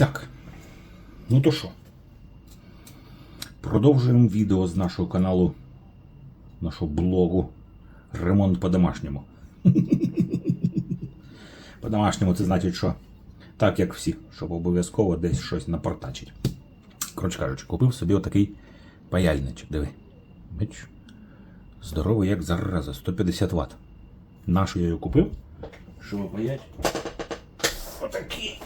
Так. Ну то що? Продовжуємо відео з нашого каналу, нашого блогу Ремонт по-домашньому. По-домашньому це значить, що так як всі, щоб обов'язково десь щось напортачить. Коротше кажучи, купив собі отакий паяльничок. Диви. Бач? Здоровий, як зараза, 150 Вт. Нашу я його купив, щоб паять. Отакі.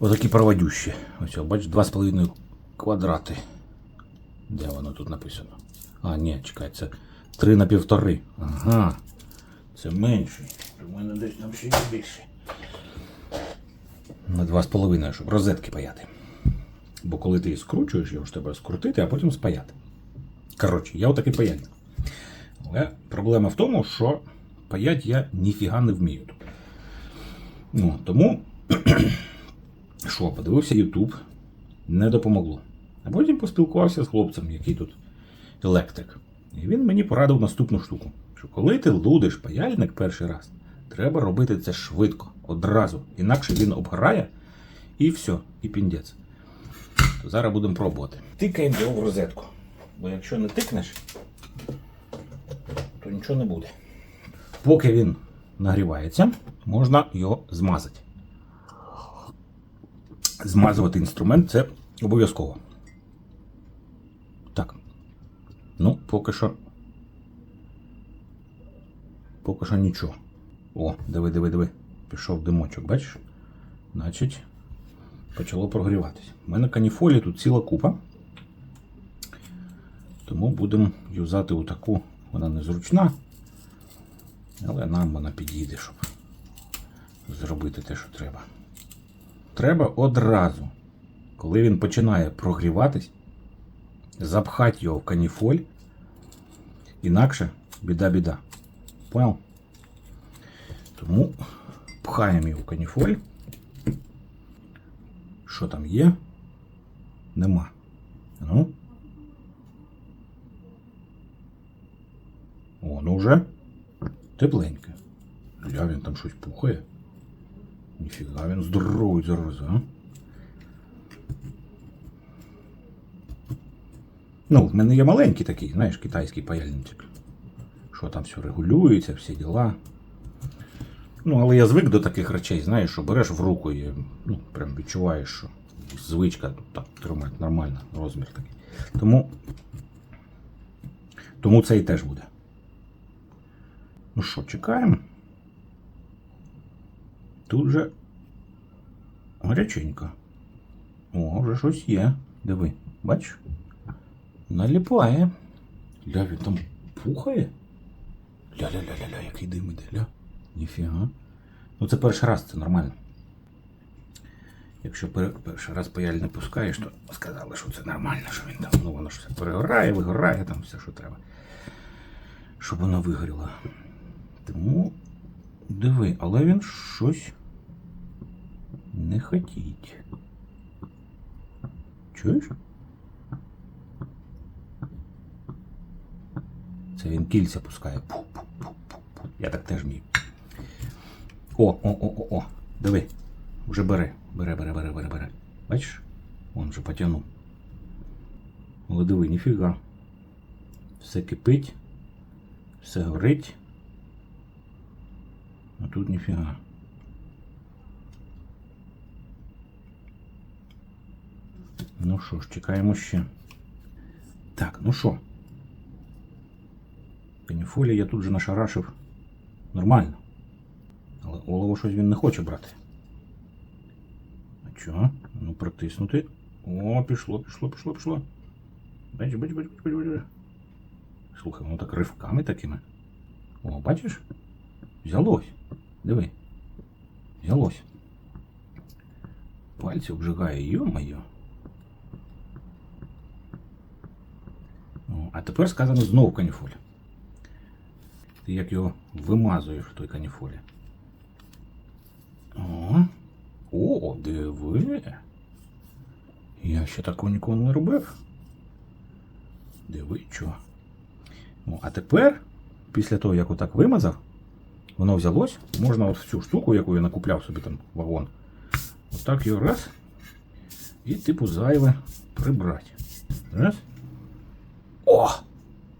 Отакі проводющі. Ось, о, бач, 2,5 квадрати. Де воно тут написано? А, ні, чекай, це 3 на півтори. Ага. Це менше. У мене десь там ще є більше. На 2,5, щоб розетки паяти. Бо коли ти скручуєш, його ж треба скрутити, а потім спаяти. Коротше, я отакий паяльник. Але проблема в тому, що паять я ніфіга не вмію. Ну, тому що, подивився YouTube, не допомогло. А потім поспілкувався з хлопцем, який тут електрик. І він мені порадив наступну штуку: що коли ти лудиш паяльник перший раз, треба робити це швидко, одразу. Інакше він обгорає і все, і піндець. То зараз будемо пробувати. Тикаємо його в розетку. Бо якщо не тикнеш, то нічого не буде. Поки він нагрівається, можна його змазати. Змазувати інструмент це обов'язково. Так. Ну, поки що. Поки що нічого. О, диви, диви, диви. Пішов димочок, бачиш? Значить, почало прогріватися. У мене каніфолі тут ціла купа. Тому будемо юзати отаку. Вона незручна. Але нам вона підійде, щоб зробити те, що треба. Треба одразу, коли він починає прогріватись, запхати його в каніфоль. Інакше біда-біда. Понял? Тому пхаємо його в каніфоль. Що там є? Нема. Ну. О, ну вже тепленьке. Гля, він там щось пухає. Ніфіга, він здоровий зараз, а? Ну, в мене є маленький такий, знаєш, китайський паяльничок. Що там все регулюється, всі діла. Ну, але я звик до таких речей, знаєш, що береш в руку і ну, прям відчуваєш, що звичка тут так тримати нормально, розмір такий. Тому, тому це і теж буде. Ну що, чекаємо. Тут же гаряченько. О, вже щось є. Диви, бачиш? Наліпає. Ля, він там пухає. Ля-ля-ля-ля-ля, який дим іде, ля. Ніфіга. Ну це перший раз, це нормально. Якщо перший раз паяль не пускаєш, то сказали, що це нормально, що він там, ну воно все перегорає, вигорає, там все, що треба. Щоб воно вигоріло. Тому диви, але він щось не хотіть. Чуєш? Це він кільця пускає. Пу-пу-пу-пу-пу. Я так теж вмію. О, о, о, о, о. Диви. Вже бере. Бере, бере, бере, бере, бере. Бачиш? Он вже потягнув. Але диви, ніфіга. Все кипить, все горить. А тут ніфіга. Ну що ж, чекаємо ще. Так, ну що? Каніфолі я тут же нашарашив нормально. Але олово щось він не хоче брати. А чого? Ну, притиснути. О, пішло, пішло, пішло, пішло. Бач, бач, бач, бач, бач, бач. Слухай, воно так ривками такими. О, бачиш? Взялось. Диви. Взялось. Пальці обжигає, йо-моє. А тепер сказано знову каніфоль. Ти як його вимазуєш в той каніфолі. О, о, диви. Я ще такого ніколи не робив. Диви, що. Ну, а тепер, після того, як отак вимазав, воно взялось, можна от цю штуку, яку я накупляв собі там вагон, Отак його раз. І типу зайве прибрати. Раз. О!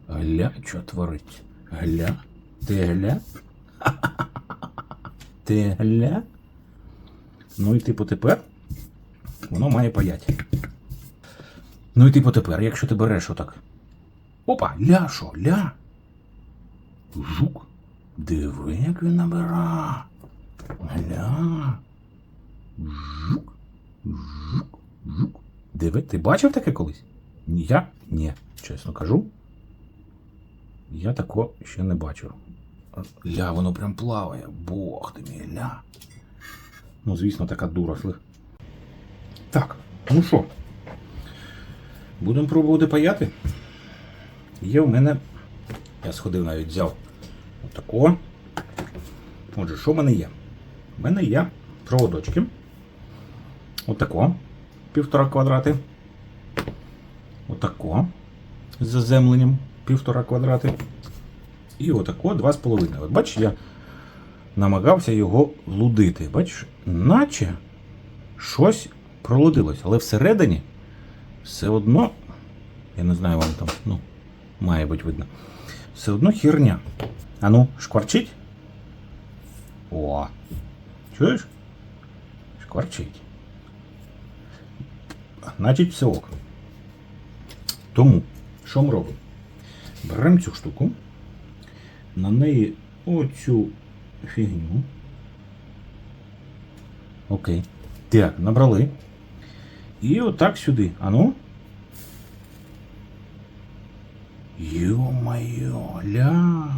Гля, що творить? Гля. Ти гля? Ти гля? Ну і типу тепер воно має паяти. Ну і типу тепер, якщо ти береш отак. Опа, ля що, ля. Жук. Диви, як він набира. Гля. Жук. Жук. Жук. Диви, ти бачив таке колись? Я? Ні, чесно кажу. Я такого ще не бачив. Ля, воно прям плаває. Бог ти мій, ля. Ну, звісно, така дура. Так, ну що? Будемо пробувати паяти. Є в мене. Я сходив навіть взяв отако. Отже, що в мене є? У мене є проводочки. Отако. Півтора квадрати. Отако. З заземленням півтора квадрати. І отако 2,5. От бачиш, я намагався його лудити. Бачиш, наче щось пролудилось, але всередині все одно, я не знаю, вам там, ну, має бути видно. Все одно херня. А ну, шкварчить? О. Чуєш? Шкварчить. Значить, все ок. Тому, що ми робимо? Беремо цю штуку, на неї оцю фігню. Окей. Так, набрали. І отак сюди. А ну. Ё-моё, ля.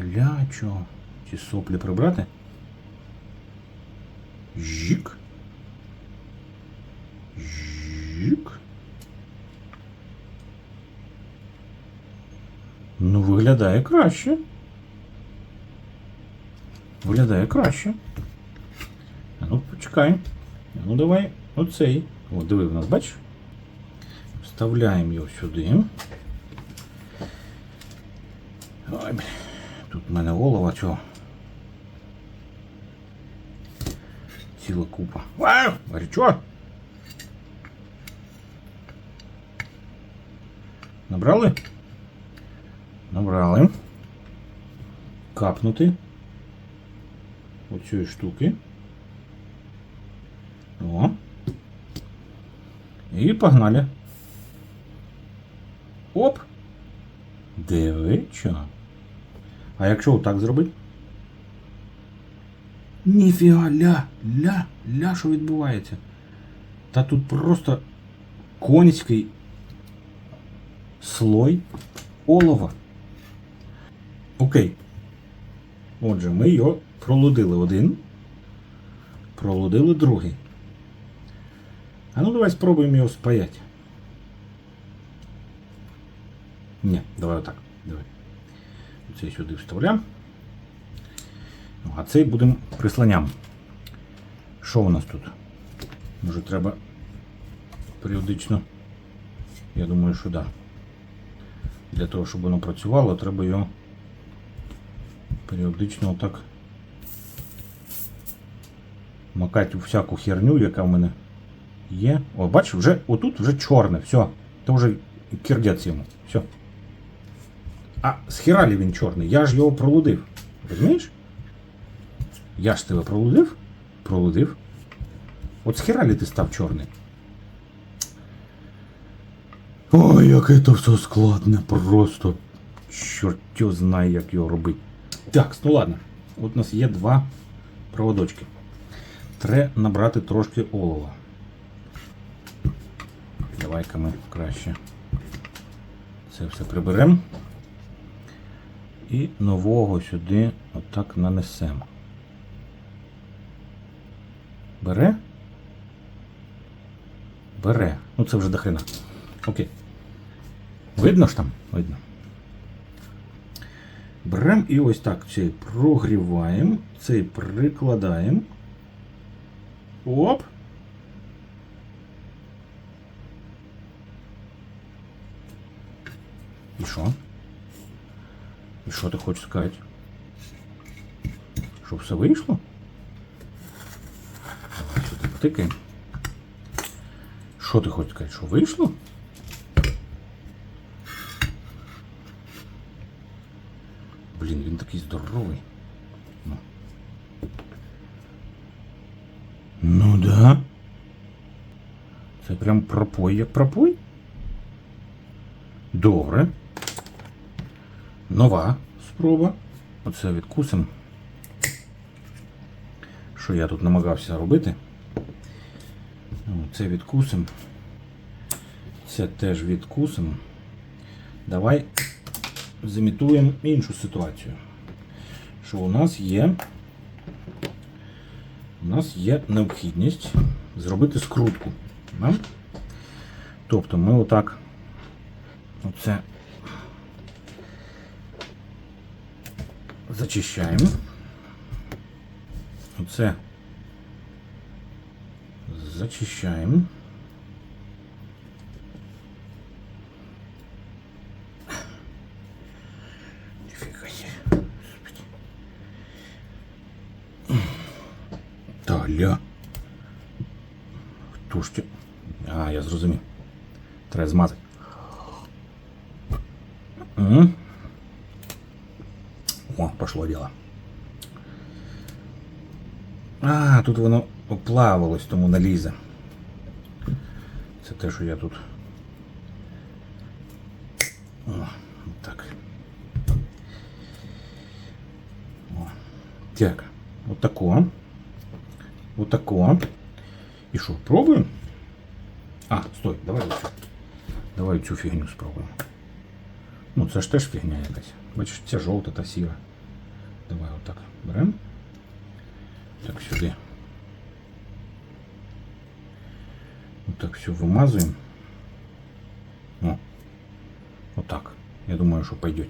Ля, чо? Ці соплі прибрати? Жік. Ну, виглядає краще. Виглядає краще. Ну, почекай. Ну, давай оцей. О, диви, в нас, бачиш? Вставляємо його сюди. Ой, блін. Тут в мене олова цього. Ціла купа. Вау! Горячо! Набрали? Набрали. Капнути. Оцієї штуки. О. І погнали. Оп. Диви, що? А якщо отак зробити? Ніфіга, ля, ля, ля, що відбувається? Та тут просто конський слой олова. Окей. Отже, ми його пролудили один. Пролудили другий. А ну давай спробуємо його спаяти. Ні, давай отак. Давай. Цей сюди вставляємо. Ну, а цей будемо прислоням. Що у нас тут? Може треба періодично. Я думаю, що так. Да. Для того, щоб воно працювало, треба його періодично отак макати у всяку херню, яка в мене є. О, бачиш, вже отут вже чорне, все. Це вже кирдець йому. Все. А схералі він чорний? Я ж його пролудив. Розумієш? Я ж тебе пролудив? Пролудив. От схералі ти став чорний. Ой, яке то все складне, просто. Чорт знає, як його робити. Так, ну ладно. От у нас є два проводочки. Треба набрати трошки олова. Давай-ка ми краще це все приберемо. І нового сюди отак нанесемо. Бере? Бере. Ну це вже до хрена. Окей. Видно ж там? Видно. Беремо і ось так цей прогріваємо, цей прикладаємо. Оп. І що? І що ти хочеш сказати? Що все вийшло? втикай. Що ти хочеш сказати? Що вийшло? Блін, він такий здоровий. Ну, ну да. Це прям пропой як пропой. Добре. Нова спроба. Оце відкусимо. Що я тут намагався робити. Ну, Це відкусимо. Це теж відкусимо. Давай зімітуємо іншу ситуацію. Що у нас є. У нас є необхідність зробити скрутку. Да? Тобто ми отак оце зачищаємо. Оце зачищаємо. пошло діло. А, тут воно оплавилось, тому налізе. Це те, що я тут. О, так. О. Так. Отако. Отако. І що, пробуємо? А, стой, давай оцю. Давай цю фігню спробуємо. Ну, це ж теж фігня якась. Бачиш, ця жовта та сіра. Давай отак беремо. Так, сюди. Отак все вимазуємо. О. Отак. Я думаю, що пойдет.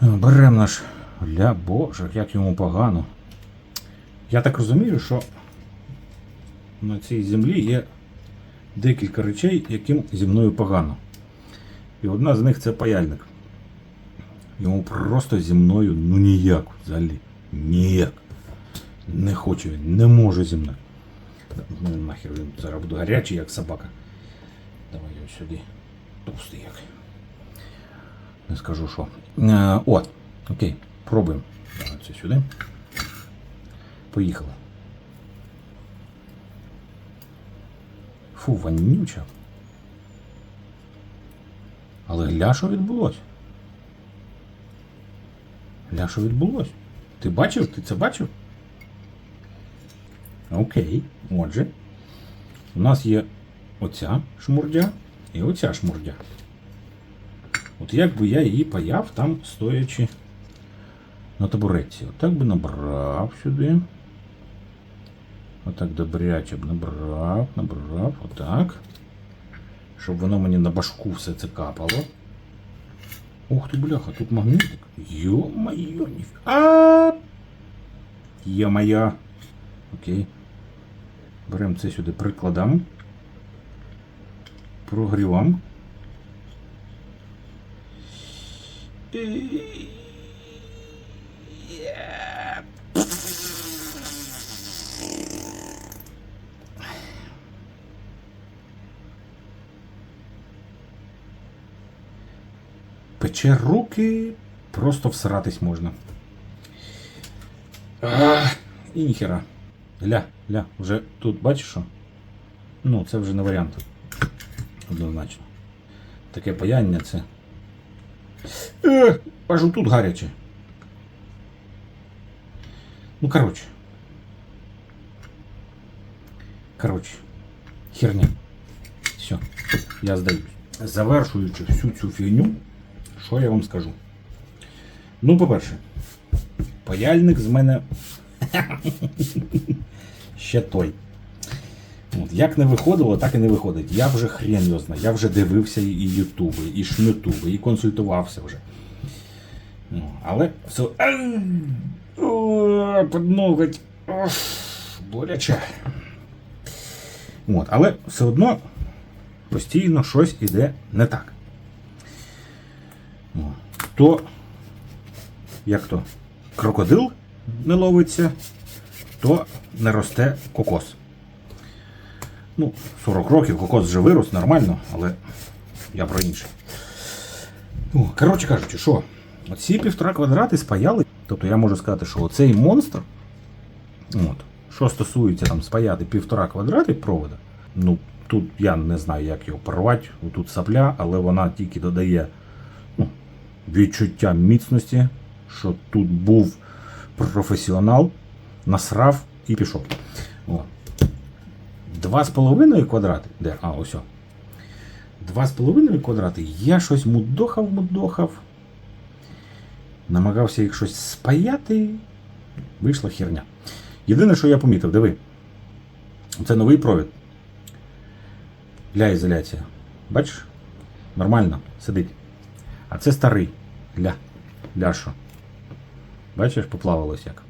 Беремо наш ля боже, як йому погано. Я так розумію, що на цій землі є декілька речей, яким зі мною погано. І одна з них це паяльник. Йому просто зі мною ну ніяк взагалі. Ніяк. Не хоче він, не може зі мною. Ну нахер він зараз буду гарячий, як собака. Давай його сюди. Товстий як. Не скажу що. Е, от, окей, пробуємо. Давай це сюди. Поїхали. Фу, вонюча. Але гля, що відбулось? Гля, що відбулось? Ти бачив? Ти це бачив? Окей. Отже. У нас є оця шмурдя і оця шмурдя. От як би я її паяв там, стоячи на табуретці. Отак би набрав сюди. Отак добряче б набрав, набрав, отак. Щоб воно мені на башку все це капало. Ух ты, бляха, тут магнитик. Ё-моё, нифига. А! Йо-моє. Окей. Беремо це сюди, прикладемо. Прогрівам. Пече руки, просто всратись можна. І ніхера. Ля, ля, вже тут бачиш що? Ну, це вже не варіант. Однозначно. Таке паяння це. Е, аж тут гаряче. Ну, коротше. Коротше. Херня. Все, я здаюсь. Завершуючи всю цю фігню, що я вам скажу? Ну, по-перше, паяльник з мене ще той. От, як не виходило, так і не виходить. Я вже хрен його знаю. Я вже дивився і ютуби, і шмютуби, і консультувався вже. Ну, але все. Подноготь. Боляче. От, але все одно постійно щось іде не так. То, як то, крокодил не ловиться, то не росте кокос. Ну, 40 років кокос вже вирос нормально, але я про інше. Ну, коротше кажучи, що? Оці півтора квадрати спаяли. Тобто я можу сказати, що оцей монстр, от, що стосується там спаяти півтора квадрати провода, ну тут я не знаю, як його порвати, тут сапля, але вона тільки додає відчуття міцності, що тут був професіонал, насрав і пішов. О. Два з половиною квадрати. Де? А, ось. о. Два з половиною квадрати. Я щось мудохав, мудохав. Намагався їх щось спаяти. Вийшла херня. Єдине, що я помітив, диви. Це новий провід. Для ізоляції. Бачиш? Нормально сидить. А це старий. Ля. Ляшо. Бачиш, поплавалось як.